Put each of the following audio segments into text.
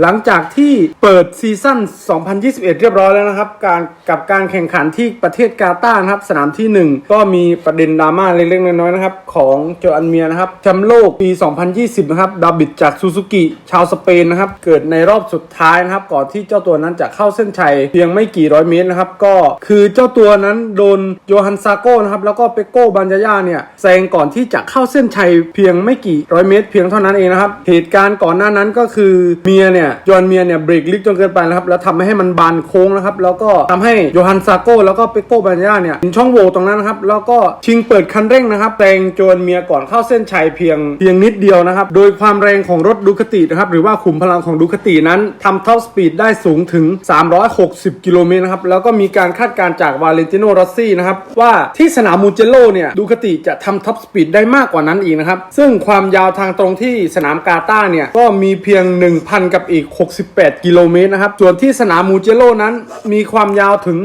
หลังจากที่เปิดซีซั่น 2021 เรียบร้อยแล้วนะครับ การกับการแข่งขันที่ประเทศกาตาร์นะครับ สนามที่ 1 ก็มีประเด็นดราม่าเล็กๆน้อยๆนะครับ ของโจอันเมียนะครับแชมป์โลกปี 2020 นะครับ ดาบิดจากซูซูกิชาวสเปนนะครับ เกิดในรอบสุดท้ายนะครับ ก่อนที่เจ้าตัวนั้นจะเข้าเส้นชัยเพียงไม่กี่ร้อยเมตรนะครับ ก็คือเจ้าตัวนั้นโดนโยฮันซาโก้นะครับแล้วก็เปโก้บันยาย่าเนี่ยแซงก่อนที่จะเข้าเส้นชัยเพียงไม่กี่ร้อยเมตร เพียงเท่านั้นเองนะครับเหตุการณ์ก่อนหน้านั้นก็คือเมียเนี่ยโยฮันเมียเนี่ยเบรกลิกจนเกินไปนะครับแล้วทำให้มันบานโค้งนะครับแล้วก็ทำให้โยฮันซาโก้แล้วก็เปโก้บันยาย่าเนี่ยเห็นช่องโหว่ตรงนั้นนะครับแล้วก็ชิงเปิดคันเร่งนะครับแซงโจนเมียก่อนเข้าเส้นชัยเพียงเพียงนิดเดียวนะครับโดยความแรงของรถดูคตินะครับหรือว่าขุมพลังของดูคตินั้นทำท็อปสปีดได้สูงถึง 360 กิโลเมตรนะครับแล้วก็มีการคาดการณ์จากวาเลนติโนรอสซี่นะครับว่าที่สนามมูเจโลเนี่ยดูคติจะทำท็อปสปีดได้มากกว่านั้นอีกนะครับซึ่งความยาวทางตรงที่สนามกาตาเนี่ยก็มีเพียง 1,000 กับอีก 68 กิโลเมตรนะครับ ส่วนที่สนามมูเจโลนั้นมีความยาวถึง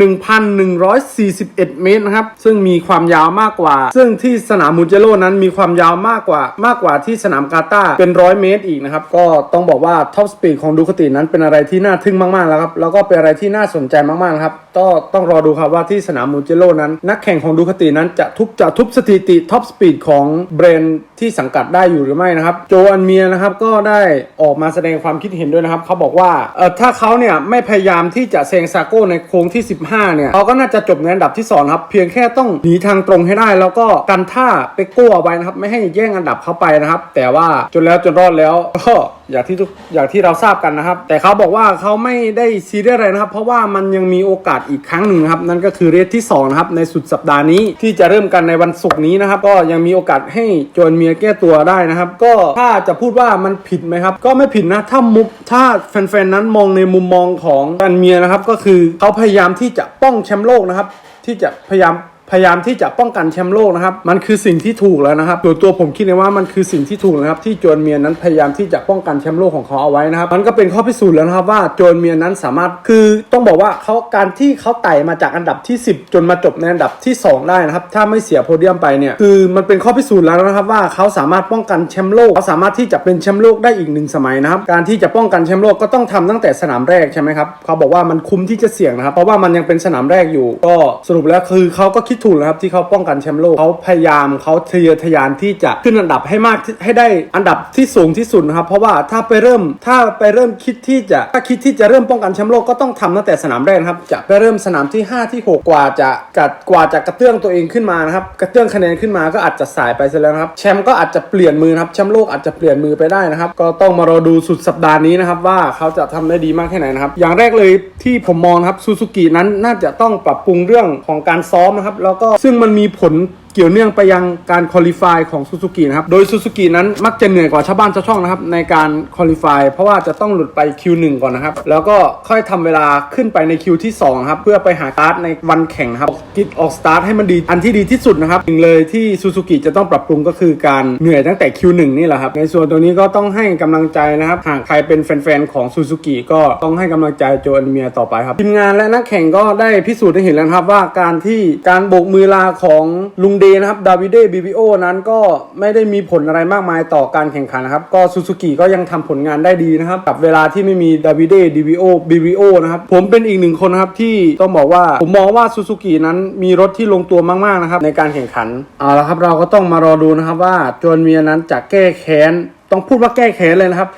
1,141 เมตรนะครับ ซึ่งมีความยาวมากกว่า ซึ่งที่สนามมูเจโลนั้นมีความยาวมากกว่ามากกว่าที่สนามกาตาเป็นร้อยเมตรอีกนะครับ ก็ต้องบอกว่าท็อปสปีดของดูคตินั้นเป็นอะไรที่น่าทึ่งมากๆแล้วครับ แล้วก็เป็นอะไรที่น่าสนใจมากๆนะครับก็ต้องรอดูครับว่าที่สนามมูเจโลนั้น นักแข่งของดูคตินั้นจะทุบจะทุบสถิติท็อปสปีดของแบรนด์ที่สังกัดได้อยู่หรือไม่นะครับ โจอันเมียนะครับก็ได้ออกมาแสดงความคิดเห็นด้วยนะครับเขาบอกว่าเออถ้าเขาเนี่ยไม่พยายามที่จะเซงซาโก้ในโค้งที่15 เนี่ยเขาก็น่าจะจบในอันดับที่2ครับเพียงแค่ต้องหนีทางตรงให้ได้ แล้วก็กันท่าเปโก้เอาไว้นะครับ ไม่ให้แย่งอันดับเข้าไปนะครับ แต่ว่าจนแล้วจนรอดแล้วก็อย่างที่ทุกอย่างที่เราทราบกันนะครับ แต่เขาบอกว่าเขาไม่ได้ซีเรียสอะไรนะครับ เพราะว่ามันยังมีโอกาสอีกครั้งหนึ่งนะครับ นั่นก็คือเรสที่2นะครับในสุดสัปดาห์นี้ที่จะเริ่มกันในวันศุกร์นี้นะครับ ก็ยังมีโอกาสให้โจนเมียแก้ตัวได้นะครับ ก็ถ้าจะพูดว่ามันผิดไหมครับ ก็ไม่ผิดนะถ้ามุกถ้าแฟนๆนั้นมองในมุมมองของแฟนเมียนะครับ ก็คือเขาพยายามที่จะป้องแชมป์โลกนะครับ ที่จะพยายาม พยายามที่จะป้องกันแชมป์โลกนะครับ มันคือสิ่งที่ถูกแล้วนะครับส่วนตัวผมคิดเลยว่ามันคือสิ่งที่ถูกนะครับ ที่โจนเมียนั้นพยายามที่จะป้องกันแชมป์โลกของเขาเอาไว้นะครับ มันก็เป็นข้อพิสูจน์แล้วนะครับว่าโจนเมียนั้นสามารถคือต้องบอกว่าเขาการที่เขาไต่มาจากอันดับที่ 10 จนมาจบในอันดับที่ 2 ได้นะครับ ถ้าไม่เสียโพเดียมไปเนี่ยคือมันเป็นข้อพิสูจน์แล้วนะครับว่าเขาสามารถป้องกันแชมป์โลกเขาสามารถที่จะเป็นแชมป์โลกได้อีกหนึ่งสมัยนะครับ การที่จะป้องกันแชมป์โลกก็ต้องทำตั้งแต่สนามแรกใช่ไหมครับเขาบอกว่ามันคุ้มที่จะเสี่ยงนะครับเพราะว่ามันยังเป็นสนามแรกอยู่ ก็สรุปแล้วคือเขาก็คิดถูกแล้วครับที่เขาป้องกันแชมป์โลกเขาพยายามเขาทะเยอทะยานที่จะขึ้นอันดับให้มากให้ได้อันดับที่สูงที่สุดนะครับ เพราะว่าถ้าไปเริ่มถ้าไปเริ่มคิดที่จะถ้าคิดที่จะเริ่มป้องกันแชมป์โลกก็ต้องทำตั้งแต่สนามแรกนะครับ จะไปเริ่มสนามที่ 5 ที่ 6 กว่าจะกัดกว่าจะกระเตื้องตัวเองขึ้นมานะครับกระเตื้องคะแนนขึ้นมาก็อาจจะสายไปซะแล้วครับแชมป์ก็อาจจะเปลี่ยนมือครับแชมป์โลกอาจจะเปลี่ยนมือไปได้นะครับ ก็ต้องมารอดูสุดสัปดาห์นี้นะครับว่าเขาจะทำได้ดีมากแค่ไหนนะครับ อย่างแรกเลยที่ผมมองครับซูซูกินั้นน่าจะต้องปรับปรุงเรื่องของการซ้อมนะครับแล้วก็ซึ่งมันมีผล เกี่ยวเนื่องไปยังการคอลี่ฟายของซูซูกินะครับ โดยซูซูกินั้นมักจะเหนื่อยกว่าชาวบ้านชาวช่องนะครับ ในการคอลี่ฟายเพราะว่าจะต้องหลุดไปคิวหนึ่งก่อนนะครับ แล้วก็ค่อยทำเวลาขึ้นไปในคิวที่2ครับ เพื่อไปหาการ์ดในวันแข่งครับกิดออกสตาร์ทให้มันดี อันที่ดีที่สุดนะครับหนึ่งเลยที่ซูซูกิจะต้องปรับปรุงก็คือการเหนื่อยตั้งแต่คิวหนึ่งนี่แหละครับ ในส่วนตรงนี้ก็ต้องให้กำลังใจนะครับ หากใครเป็นแฟนๆของซูซูกิก็ต้องให้กำลังใจโจอันเมียต่อไปครับทีมงานและนักแข่งก็ได้พิสูจน์ให้เห็นแล้วครับว่าการที่การโบกมือลาของลุงเดนะครับดาวิเด BBO นั้นก็ไม่ได้มีผลอะไรมากมายต่อการแข่งขันนะครับ ก็ซูซูกิก็ยังทำผลงานได้ดีนะครับ กับเวลาที่ไม่มีดาวิเด DBO BBO นะครับ ผมเป็นอีกหนึ่งคนนะครับ ที่ต้องบอกว่าผมมองว่าซูซูกินั้นมีรถที่ลงตัวมากๆนะครับ ในการแข่งขันเอาละครับเราก็ต้องมารอดูนะครับว่าโจนเมียนั้นจะแก้แค้น ต้องพูดว่าแก้แค้นเลยนะครับ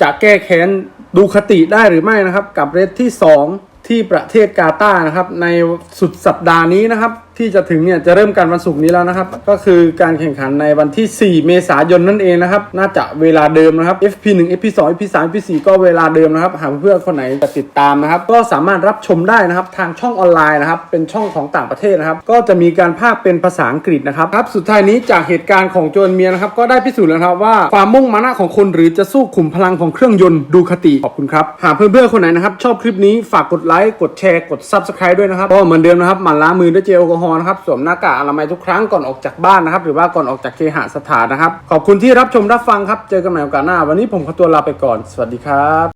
จะแก้แค้นดูคติได้หรือไม่นะครับ กับเรสที่ 2 ที่ประเทศกาตาร์นะครับในสุดสัปดาห์นี้นะครับที่จะถึงเนี่ยจะเริ่มกันวันศุกร์นี้แล้วนะครับ ก็คือการแข่งขันในวันที่ 4 เมษายนนั่นเองนะครับ น่าจะเวลาเดิมนะครับ FP1 FP2 FP3 FP4 ก็เวลาเดิมนะครับ หากเพื่อนๆคนไหนจะติดตามนะครับ ก็สามารถรับชมได้นะครับ ทางช่องออนไลน์นะครับ เป็นช่องของต่างประเทศนะครับ ก็จะมีการภาคเป็นภาษาอังกฤษนะครับครับ สุดท้ายนี้จากเหตุการณ์ของโจนเมียนะครับ ก็ได้พิสูจน์แล้วครับว่าความมุ่งมานะของคนหรือจะสู้ขุมพลังของเครื่องยนต์ดูคติขอบคุณครับหากเพื่อนๆคนไหนนะครับชอบคลิปนี้ฝากกดไลค์กดแชร์กด Subscribe ด้วยนะครับก็เหมือนเดิมนะครับหมั่นล้างมือด้วยเจลแอลกอฮอล์นะครับสวมหน้ากากอนามัยทุกครั้งก่อนออกจากบ้านนะครับ หรือว่าก่อนออกจากเคหสถานนะครับ ขอบคุณที่รับชมรับฟังครับ เจอกันใหม่โอกาสหน้า วันนี้ผมขอตัวลาไปก่อน สวัสดีครับ